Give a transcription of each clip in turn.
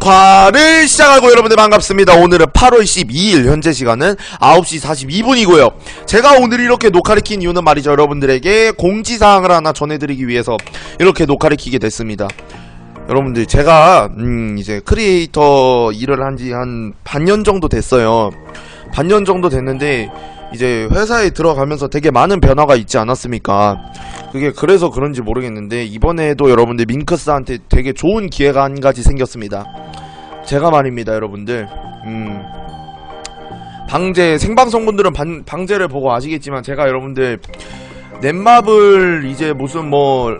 녹화를 시작하고 여러분들 반갑습니다. 오늘은 8월 12일 현재 시간은 9시 42분이고요. 제가 오늘 이렇게 녹화를 킨 이유는 말이죠. 여러분들에게 공지사항을 하나 전해드리기 위해서 이렇게 녹화를 키게 됐습니다. 여러분들 제가 음 이제 크리에이터 일을 한 지한 반년 정도 됐어요. 반년 정도 됐는데 이제 회사에 들어가면서 되게 많은 변화가 있지 않았습니까? 그게 그래서 그런지 모르겠는데 이번에도 여러분들 밍크스한테 되게 좋은 기회가 한 가지 생겼습니다. 제가 말입니다, 여러분들. 음. 방제 생방송 분들은 반, 방제를 보고 아시겠지만 제가 여러분들 넷마블 이제 무슨 뭐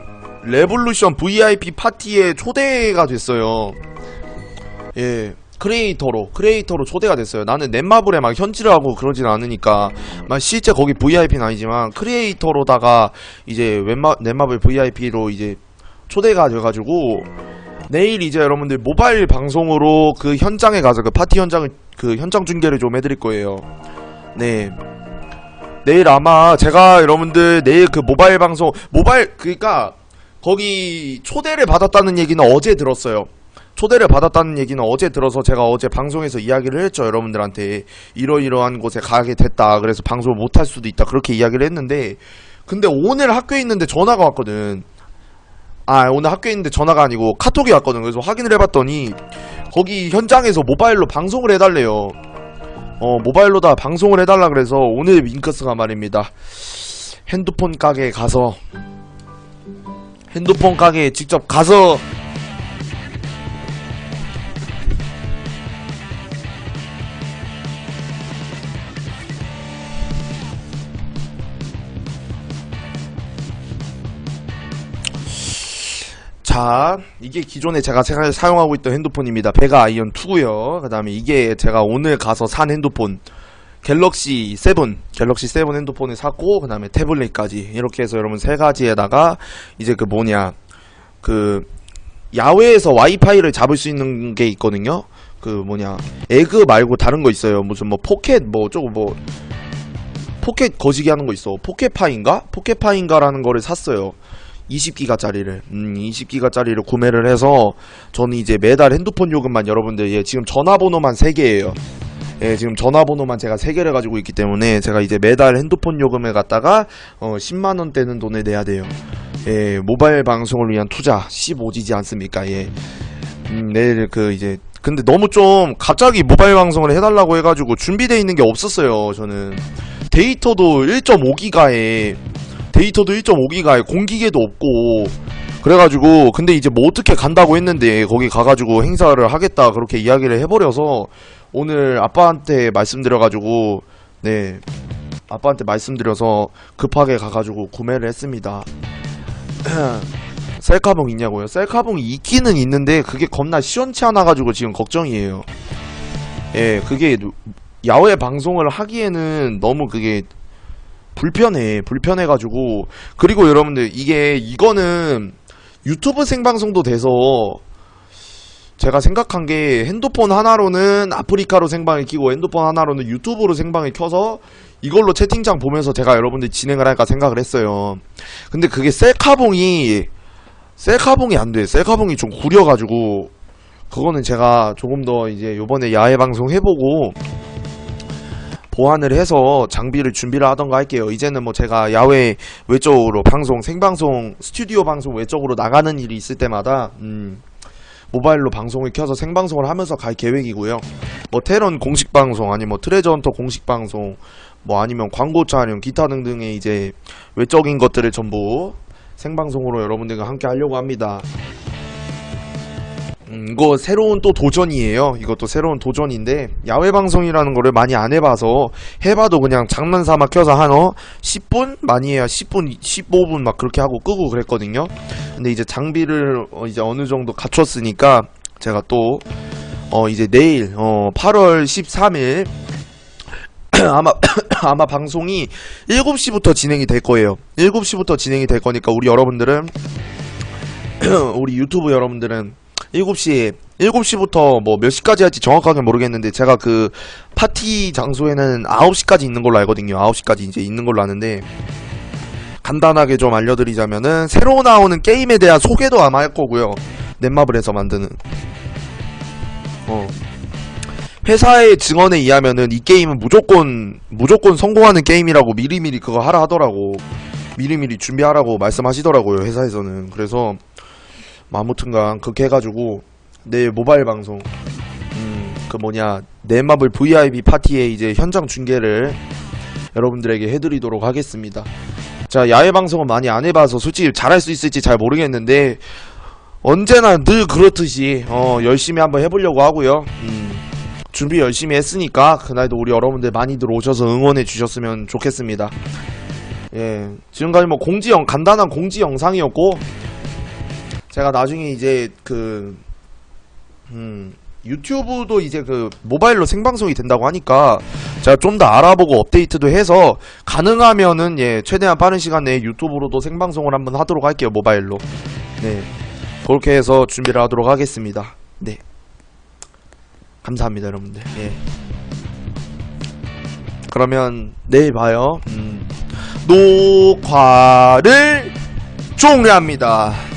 레볼루션 VIP 파티에 초대가 됐어요. 예. 크리에이터로 크리에이터로 초대가 됐어요. 나는 넷마블에 막 현질을 하고 그러진 않으니까 막 실제 거기 VIP는 아니지만 크리에이터로다가 이제 웹마, 넷마블 VIP로 이제 초대가 돼가지고 내일 이제 여러분들 모바일 방송으로 그 현장에 가서 그 파티 현장을 그 현장 중계를 좀 해드릴 거예요. 네. 내일 아마 제가 여러분들 내일 그 모바일 방송 모바일 그니까 거기 초대를 받았다는 얘기는 어제 들었어요. 초대를 받았다는 얘기는 어제 들어서 제가 어제 방송에서 이야기를 했죠. 여러분들한테 이러이러한 곳에 가게 됐다. 그래서 방송을 못할 수도 있다. 그렇게 이야기를 했는데 근데 오늘 학교에 있는데 전화가 왔거든. 아 오늘 학교에 있는데 전화가 아니고 카톡이 왔거든. 그래서 확인을 해봤더니 거기 현장에서 모바일로 방송을 해달래요. 어 모바일로다 방송을 해달라 그래서 오늘 윙크스가 말입니다. 핸드폰 가게에 가서 핸드폰 가게에 직접 가서 자, 이게 기존에 제가 사- 사용하고 있던 핸드폰입니다. 베가 아이언 2고요. 그 다음에 이게 제가 오늘 가서 산 핸드폰 갤럭시 7, 갤럭시 7 핸드폰을 샀고 그 다음에 태블릿까지 이렇게 해서 여러분 세 가지에다가 이제 그 뭐냐 그 야외에서 와이파이를 잡을 수 있는 게 있거든요. 그 뭐냐 에그 말고 다른 거 있어요. 무슨 뭐 포켓 뭐 어쩌고 뭐 포켓 거시기 하는 거 있어. 포켓파인가? 포켓파인가라는 거를 샀어요. 20기가짜리를 음 20기가짜리를 구매를 해서 저는 이제 매달 핸드폰 요금만 여러분들 예 지금 전화번호만 3개예요. 예 지금 전화번호만 제가 3개를 가지고 있기 때문에 제가 이제 매달 핸드폰 요금을 갖다가 어 10만원 되는 돈을 내야 돼요. 예 모바일 방송을 위한 투자 15지지 않습니까? 예. 음, 내일 그 이제 근데 너무 좀 갑자기 모바일 방송을 해달라고 해가지고 준비되어 있는 게 없었어요 저는. 데이터도 1.5기가에 데이터도 1.5기가에 공기계도 없고 그래가지고 근데 이제 뭐 어떻게 간다고 했는데 거기 가가지고 행사를 하겠다 그렇게 이야기를 해버려서 오늘 아빠한테 말씀드려가지고 네 아빠한테 말씀드려서 급하게 가가지고 구매를 했습니다 셀카봉 있냐고요? 셀카봉이 있기는 있는데 그게 겁나 시원치 않아가지고 지금 걱정이에요 예 그게 야외 방송을 하기에는 너무 그게 불편해 불편해가지고. 그리고 여러분들 이게 이거는 유튜브 생방송도 돼서 제가 생각한 게 핸드폰 하나로는 아프리카로 생방을 키고 핸드폰 하나로는 유튜브로 생방을 켜서 이걸로 채팅창 보면서 제가 여러분들 진행을 할까 생각을 했어요. 근데 그게 셀카봉이 셀카봉이 안돼. 셀카봉이 좀 구려가지고 그거는 제가 조금 더 이제 요번에 야외 방송 해보고 보완을 해서 장비를 준비를 하던가 할게요. 이제는 뭐 제가 야외 외적으로 방송, 생방송, 스튜디오 방송 외적으로 나가는 일이 있을 때마다 음, 모바일로 방송을 켜서 생방송을 하면서 갈 계획이고요. 뭐 테런 공식 방송, 아니 뭐 트레저 헌터 공식 방송, 뭐 아니면 광고 촬영, 기타 등등의 이제 외적인 것들을 전부 생방송으로 여러분들과 함께 하려고 합니다. 음, 이거 새로운 또 도전이에요. 이것도 새로운 도전인데 야외 방송이라는 거를 많이 안 해봐서 해봐도 그냥 장난 삼아 켜서 한 어, 10분 많이 해야 10분, 15분 막 그렇게 하고 끄고 그랬거든요. 근데 이제 장비를 어, 이제 어느 정도 갖췄으니까 제가 또 어, 이제 내일 어, 8월 13일 아마 아마 방송이 7시부터 진행이 될 거예요. 7시부터 진행이 될 거니까 우리 여러분들은 우리 유튜브 여러분들은 7시 7시부터 뭐 몇 시까지 할지 정확하게 모르겠는데 제가 그 파티 장소에는 9시까지 있는 걸로 알거든요. 9시까지 이제 있는 걸로 아는데 간단하게 좀 알려드리자면은 새로 나오는 게임에 대한 소개도 아마 할 거고요. 넷마블에서 만드는 어. 회사의 증언에 의하면은 이 게임은 무조건 무조건 성공하는 게임이라고 미리미리 그거 하라 하더라고. 미리미리 준비하라고 말씀하시더라고요 회사에서는. 그래서 뭐 아무튼간 그렇게 해가지고 내일 모바일 방송 음, 그 뭐냐 넷마블 VIP 파티에 이제 현장 중계를 여러분들에게 해드리도록 하겠습니다. 자 야외 방송은 많이 안 해봐서 솔직히 잘할 수 있을지 잘 모르겠는데 언제나 늘 그렇듯이 어, 열심히 한번 해보려고 하고요. 음, 준비 열심히 했으니까 그날도 우리 여러분들 많이들 오셔서 응원해 주셨으면 좋겠습니다. 예, 지금까지 뭐 공지 영 간단한 공지 영상이었고 제가 나중에 이제 그 음, 유튜브도 이제 그 모바일로 생방송이 된다고 하니까 제가 좀 더 알아보고 업데이트도 해서 가능하면은 예 최대한 빠른 시간 내에 유튜브로도 생방송을 한번 하도록 할게요 모바일로. 네. 그렇게 해서 준비를 하도록 하겠습니다. 네. 감사합니다 여러분들. 예. 그러면 내일 봐요. 음, 녹화를 종료합니다